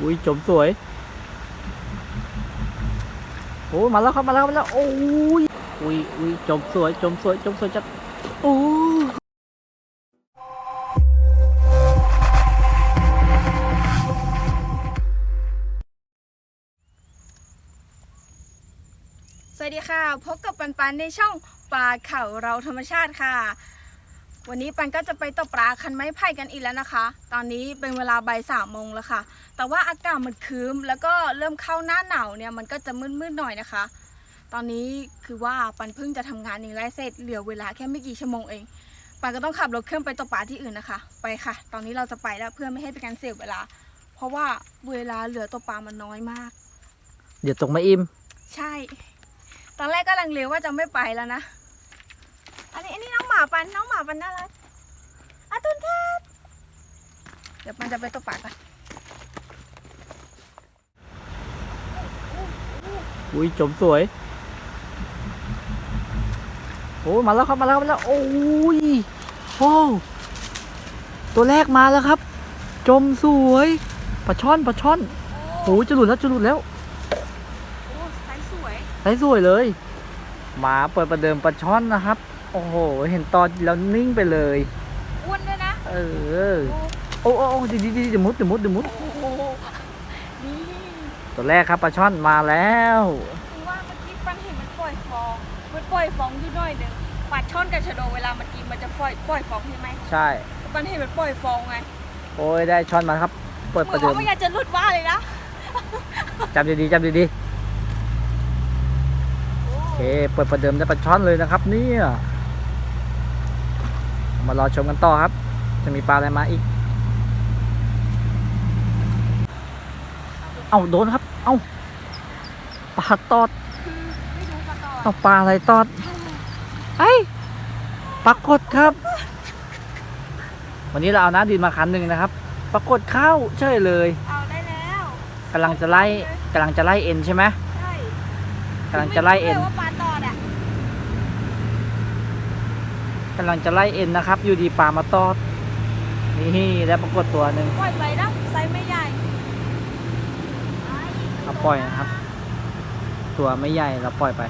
อุ้ยจมสวยโอ้ยมาแล้วครับมาแล้วมาแล้วโอ้ยอุ้ยอุ้ยจมสวยจมสวยจมสวยจัดโอ้ยสวัสดีค่ะ พบกับปันปันในช่องปลาเข่าเราธรรมชาติค่ะ วันนี้ปันก็จะไปตกปลาคันไม้ไผ่กันอีกแล้วนะคะ ตอนนี้เป็นเวลาบ่ายสามโมงแล้วค่ะ แต่ว่าอากาศมันครึ้มแล้วก็เริ่มเข้าหน้าหนาวเนี่ยมันก็จะมืดๆหน่อยนะคะ ตอนนี้คือว่าปันเพิ่งจะทำงานอย่างไรเสร็จเหลือเวลาแค่ไม่กี่ชั่วโมงเอง ปันก็ต้องขับรถเครื่องไปตกปลาที่อื่นนะคะ ไปค่ะ ตอนนี้เราจะไปแล้วเพื่อไม่ให้เป็นการเสียเวลา เพราะว่าเวลาเหลือตกปลามันน้อยมาก เดี๋ยวตกมาอิ่ม ใช่ ตอนแรกก็ลังเลว่าจะไม่ไปแล้วนะ อันนี้อันนี้น้องห มาปันน้องหมาปันน่ารักอาตุนครับเดี๋ยวปันจะไปตกปลากันอุ้ยจมสวย โอ้ยมาแล้วครับมาแล้วมาแล้วโอ้ยโอ้ตัวแรกมาแล้วครับ จมสวยปลาช่อนปลาช่อนโอ้ยจะหลุดแล้วจะหลุดแล้วโอ้ไซส์สวยใช้สวยเลยหมาเปิดประเดิมปลาช่อนนะครับ โอ้โห เห็นตอนแล้วนิ่งไปเลย อ้วนด้วยนะ เออ โอ้โอ้โอ้ดีดีดีเดี๋ยวมุดเดี๋ยวมุดเดี๋ยวมุด โอ้โหนี่ตัวแรกครับปลาช่อนมาแล้ว คือว่าเมื่อกี้ปันเห็นมันปล่อยฟอง มันปล่อยฟองอยู่หน่อยหนึ่งปลาช่อนกับชะโดเวลามันกินมันจะปล่อยปล่อยฟองใช่ไหมใช่ ปันเห็นมันปล่อยฟองไงโอ้ยได้ช่อนมาครับ เปิดเหปมือระนเดิว่ามไม่อยากจะหลุดว่าเลยนะจำดีๆจำดีๆโอเคเปิดประเดิมได้ปลาช่อนเลยนะครับ เนี่ย มารอชมกันต่อครับ จะมีปลาอะไรมาอีก เอาโดนครับ เอาปลาตอดคือไม่รู้ปลาต่อเอาปลาอะไรตอดไอ้ยปรากฏครับ วันนี้เราเอาน้ำดินมาคันหนึ่งนะครับ ปรากฏเข้าเฉยเลยเอาได้แล้วกำลังจะไล่กำลังจะไล่เอ็นใช่ไหมใช่กำลังจะไล่เอ็นม่รู้ลยว่าปลาตอดอะ กำลังจะไล่เอ็นนะครับ อยู่ดีปลามาตอด นี่ได้ปรากฏตัวหนึ่งปล่อยไปนะไซส์ไม่ใหญ่เราปล่อยนะครับ ตัวไม่ใหญ่เราปล่อยไป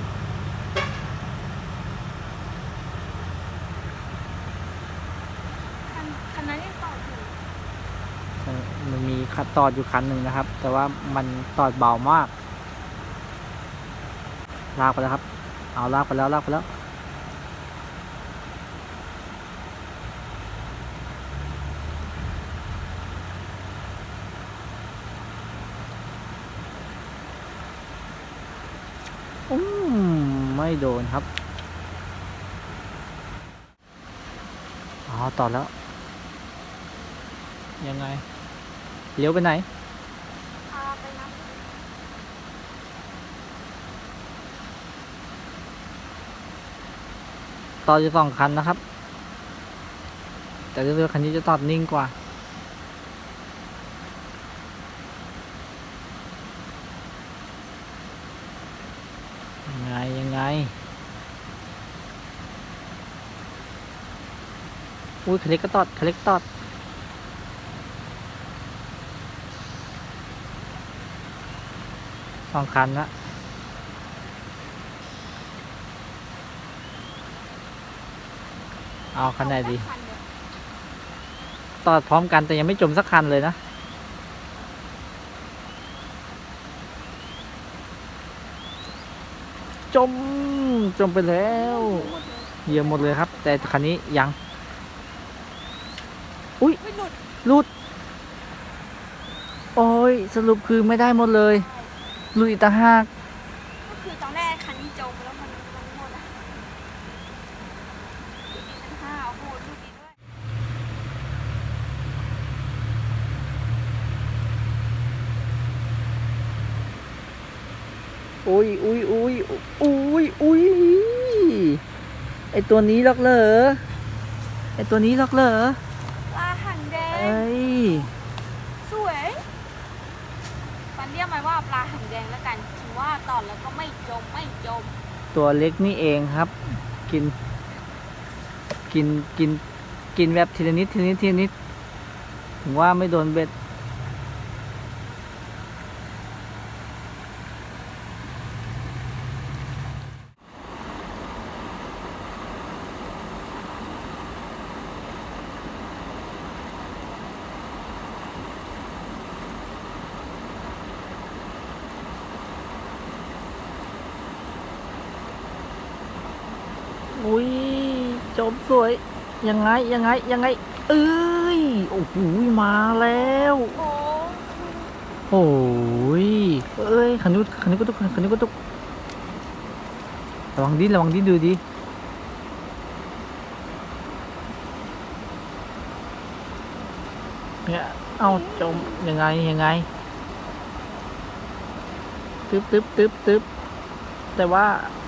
คันคันนั้นยังต่ออยู่มันมีคัดตอดอยู่คันหนึ่งนะครับ แต่ว่ามันตอดเบามาก ลากไปแล้วครับ เอาลากไปแล้วลากไปแล้ว อืม ไม่โดนครับอ๋อต่อแล้ว ยังไง เลี้ยวไปไหนต่อจะสองคันนะครับ แต่เรือคันนี้จะตอดนิ่งกว่า ยังไง ยังไง อุ้ยคลิกก็ตอดคลิกตอดสองคันละเอาคันไหนดี ตอดพร้อมกันแต่ยังไม่จมสักคันเลยนะจม จมไปแล้ว เยเหยียบหมดเลยครับ แต่คันนี้ยัง ไม่หลุดรุด โอ้ย สรุปคือไม่ได้หมดเลยหลุดอีกต่างหากก็คือตอนแรกคันนี้จมแล้วมันมันหมดอะอีกนิดนึงห้าโอ้โหหลุดอีกด้วยอุ้ยอุ้ยอุ้ยอุ้ยอุ้ยไอตัวนี้หรอกเหรอไอตัวนี้หรอกเหรอ ปลาหางแดง เอ้ย สวยปันเรียกมันว่าปลาหางแดงแล้วกันถือว่าตอนแล้วก็ไม่จมไม่จม ตัวเล็กนี่เองครับ กิน กินกินกินแบบทีละนิดทีละนิดทีละนิด ถึงว่าไม่โดนเบ็ด อุ้ยจมสวย ยังไงยังไงยังไง เอ้ย โอ้โหมาแล้วโอ้โอ้ยเอ้ยขันยุขันยุกระตุกขันยุกระตุกระวังดิระวังดิดูดิเนี่ยเอาจมยังไงยังไงตึ๊บตึ๊บตึ๊บตึ๊บแต่ว่าบ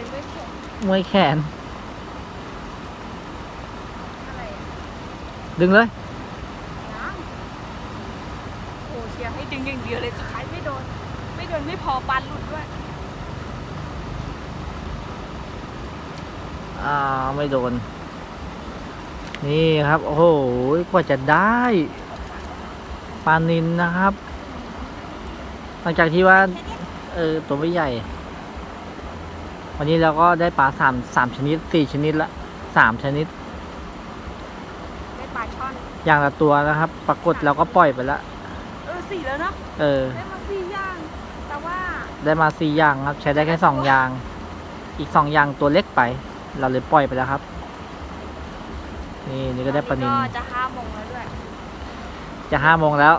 อกเลยไม่เข็ดมวยแขน อะไรอะดึงเลยยังโอ้เชียร์ให้ดึงอย่างเดียวเลยสุดท้ายไม่โดน ไม่โดนไม่พอปันหลุดด้วย อ่าไม่โดน นี่ครับ โอ้โหกว่าจะได้ปลานินนะครับ หลังจากที่ว่า เออตัวไม่ใหญ่ วันนี้เราก็ได้ปลาสามสามชนิดสี่ชนิดละสามชนิด ได้ปลาช่อน อย่างละตัวนะครับ ปรากฏเราก็ปล่อยไปละเออสี่แล้วเนาะ เออ ได้มาสี่อย่าง แต่ว่าได้มาสี่อย่างครับ ใช้ได้แค่สองอย่าง อีกสองอย่างตัวเล็กไป เราเลยปล่อยไปแล้วครับ นี่นี่ก็ได้ปลานินก็จะห้าโมงแล้วด้วย จะห้าโมงแล้ว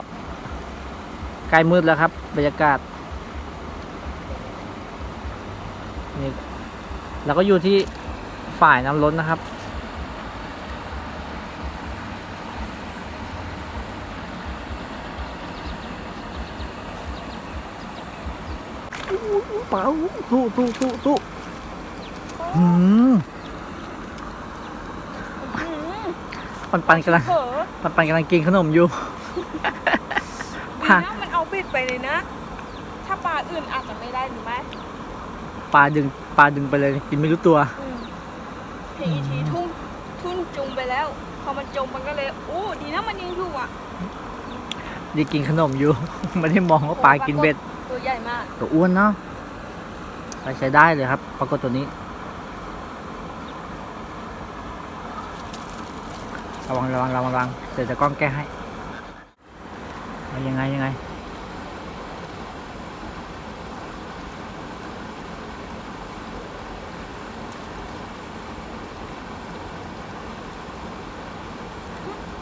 ใกล้มืดแล้วครับ บรรยากาศ นี่เราก็อยู่ที่ฝ่ายน้ำล้นนะครับ เปล่าสู้สู้สู้สู้หืมปันปันกำลังเผลอปันปันกำลังกินขนมอยู่ ดีค่ะนะมันเอาบิดไปเลยนะ ถ้าปลาอื่นอาจจะไม่ได้หรือไม่ ปลาดึงปลาดึงไปเลยกินไม่รู้ตัวอืมเพลงอีกทีทุ่งทุ่นจุงไปแล้ว พอมันจมมันก็เลยโอ้ดีนะมันยังอยู่อะได้กินขนมอยู่ ไม่ได้มองว่าปลากินเบ็ดตัวใหญ่มาก ตัวอ้วนเนาะไปใช้ได้เลยครับปรากฏตัวนี้ระวังระวังระวังระวังเดี๋ยวจะกล้องแก้ให้เอายังไงยังไง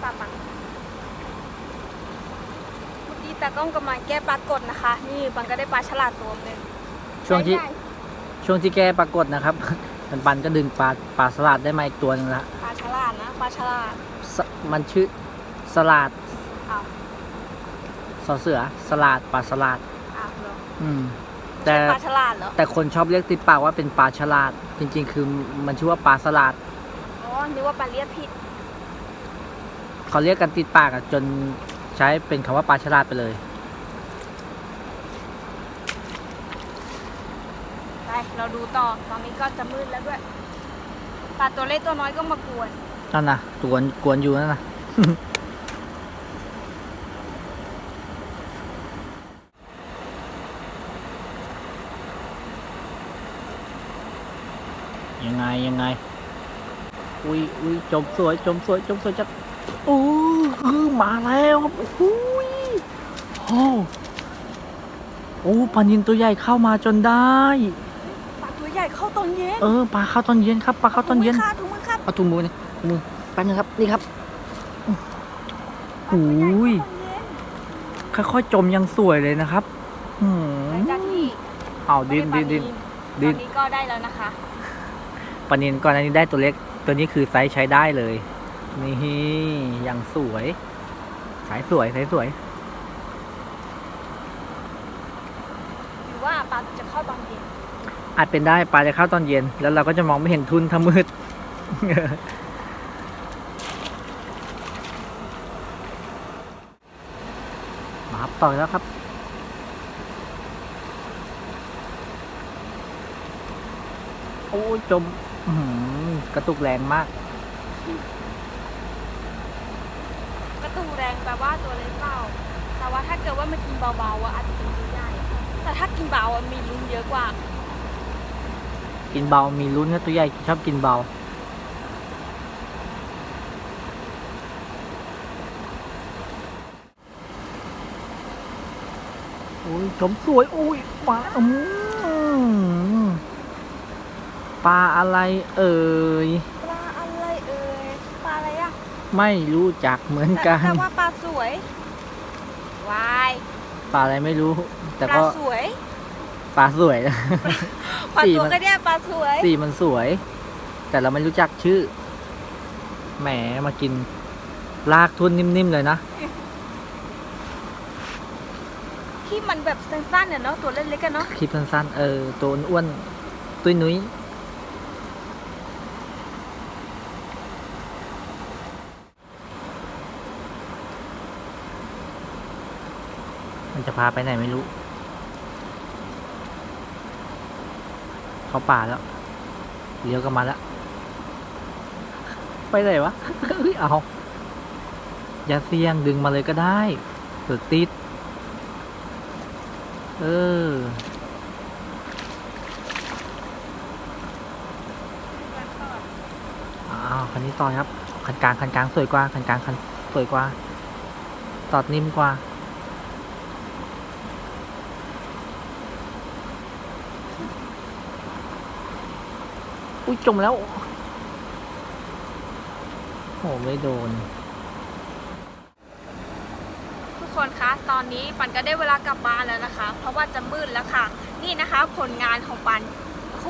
ปลาปังเมื่อกี้ตากล้องกำลัง แก้ปลากดนะคะ นี่ปังก็ได้ปลาฉลาดตัวหนึ่งช่วงที่ใหญ่ช่วงที่แก้ปรากฏนะครับ ปันปันก็ดึงปลาปลาสลัดได้มาอีกตัวหนึงละปลาฉลาดนะปลาฉลาดสมันชื่อสลัดอ้าวสอเสือสลัดปลาสลัดอ้าวเหรออืม แต่ ปลาฉลาดเหรอแต่คนชอบเรียกติดปากว่าเป็นปลาฉลาด จริง ๆ คือมันชื่อว่าปลาสลัดอ๋อนึกว่าปลาเลียดผิดเขาเรียกกันติดปากอะจนใช้เป็นคำว่าปลาฉลาดไปเลย ไป เราดูต่อตอนนี้ก็จะมืดแล้วด้วยปลาตัวเล็กตัวน้อยก็มากวน นั่นนะกวนกวนอยู่นั่นนะ ยังไงยังไง อุ้ยอุ้ยจมสวยจมสวยจมสวยจัดโอ้คือมาแล้วครับโอ้ยโอ้โอ้ปลานินตัวใหญ่เข้ามาจนได้ ใหญ่เข้าตอนเย็นเออปลาเข้าตอนเย็นครับปลาเข้าตอนเย็นถุงมืค่ะถุงมือครับเอาถุงมือนี่ถุงมือแป๊บนึงครับนี่ครับปลาตัวใหญ่โอ้ยเข้าตอนเย็นค่อยๆจมยังสวยเลยนะครับหืหลังมจากที่เอาดินดินดินตดิอนนนี้ก็ได้แล้วนะคะปลานินก่อนอันนี้ได้ตัวเล็ก ตัวนี้คือไซส์ใช้ได้เลย นี่ยังสวยสายสวยสายสวยหรือว่าปลาจะเข้าตอนเย็น อาจเป็นได้ปลาจะเข้าตอนเย็น แล้วเราก็จะมองไม่เห็นทุนถ้ามืดมาครับต่อยแล้วครับโอ้จมกระตุกแรงมาก กระตูแรงแปลว่าตัวเล็กเปล่า แต่ว่าถ้าเกิดว่ามันกินเบาๆอะอาจจะเป็นตัวใหญ่แต่ถ้ากินเบาอะมีลุ้นเยอะกว่า กินเบา มีลุ้นนะตัวใหญ่ชอบกินเบา โอ้ยชมสวย โอ้ยมาอืมปลาอะไรเอ่ย ปลาอะไรเอ่ย ปลาอะไรอะไม่รู้จักเหมือนแต่กัน แต่ว่าปลาสวย วาย ปลาอะไรไม่รู้ แต่ปลาก็สวย ปลาสวยปลาสีตัวมัน ก็เนี่ยปลาสวยสีมันสวย แต่เราไม่รู้จักชื่อ แหมมากิน ลากทุนนิ่มๆเลยนะ ที่มันแบบสั้นๆเนี่ยเนาะตัวเล็กๆกันเนาะคลิปสั้นๆ เออ ตัวอ้วนๆตุ้ยนุ้ย มันจะพาไปไหนไม่รู้ เขาป่าแล้วเลี้ยวกลับมาแล้วไปไหนวะเฮ้ยเอาอย่าเสี่ยงดึงมาเลยก็ได้เกิดติด เอออ้าวคันนี้ต่อครับ คันกลางคันกลางสวยกว่า คันกลางคันสวยกว่า ตอดนิ่มกว่า อุ้ยจมแล้วโอ้ไม่โดน ทุกคนคะตอนนี้ปันก็ได้เวลากลับบ้านแล้วนะคะ เพราะว่าจะมืดแล้วค่ะ นี่นะคะผลงานของปันโอ้โห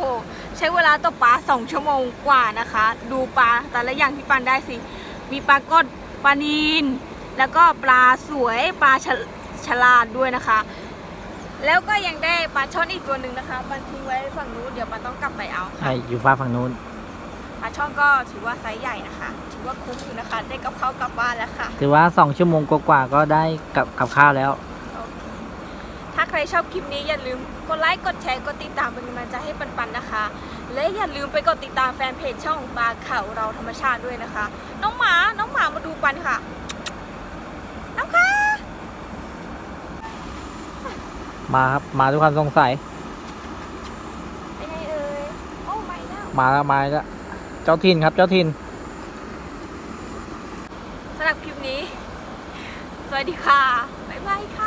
ใช้เวลาตกปลาสองชั่วโมงกว่านะคะ ดูปลาแต่ละอย่างที่ปันได้สิ มีปลากดปลานีนแล้วก็ปลาสวยปลาฉลฉลาดด้วยนะคะ แล้วก็ยังได้ปลาช่อนอีกตัวหนึ่งนะคะปันทิ้งไว้ฝั่งนู้นเดี๋ยวปันต้องกลับไปเอาค่ะ ใช่อยู่ฟ้าฝั่งนู้น ปลาช่อนก็ถือว่าไซส์ใหญ่นะคะ ถือว่าคุ้มอยู่นะคะ ได้กับข้าวกลับบ้านแล้วค่ะ ถือว่าสองชั่วโมงกว่าๆก็ได้กับกับข้าวแล้ว ถ้าใครชอบคลิปนี้อย่าลืมกดไลค์ กดแชร์ กดติดตามเป็นกำลังใจให้ปันๆนะคะ และอย่าลืมไปกดติดตามแฟนเพจช่องปลาเขาเราธรรมชาติด้วยนะคะ น้องหมา น้องหมามาดูปันค่ะ น้องค่ะ มาครับ มาด้วยความสงสัย เป็นไงเอ่ยโอ้ไม่นะมาแล้วมาแล้ว เจ้าถิ่นครับ เจ้าถิ่น สำหรับคลิปนี้ สวัสดีค่ะ บ๊ายบายค่ะ